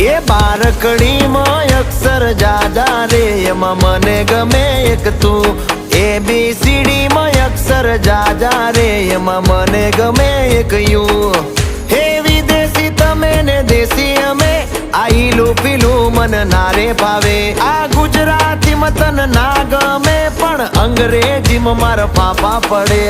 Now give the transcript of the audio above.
એ બારકડીમાં અક્ષર જાજા રે એમાં મને ગમે એક તું એ બી સીડી માં અક્ષર જાજા રે એમાં મને ગમે એક યુ હે વિદેશી તમે ને દેશી અમે આઈલું પીલું મન નારે ભાવે આ ગુજરાતી મતન ના ગમે પણ અંગ્રેજી મારા પાપા પડે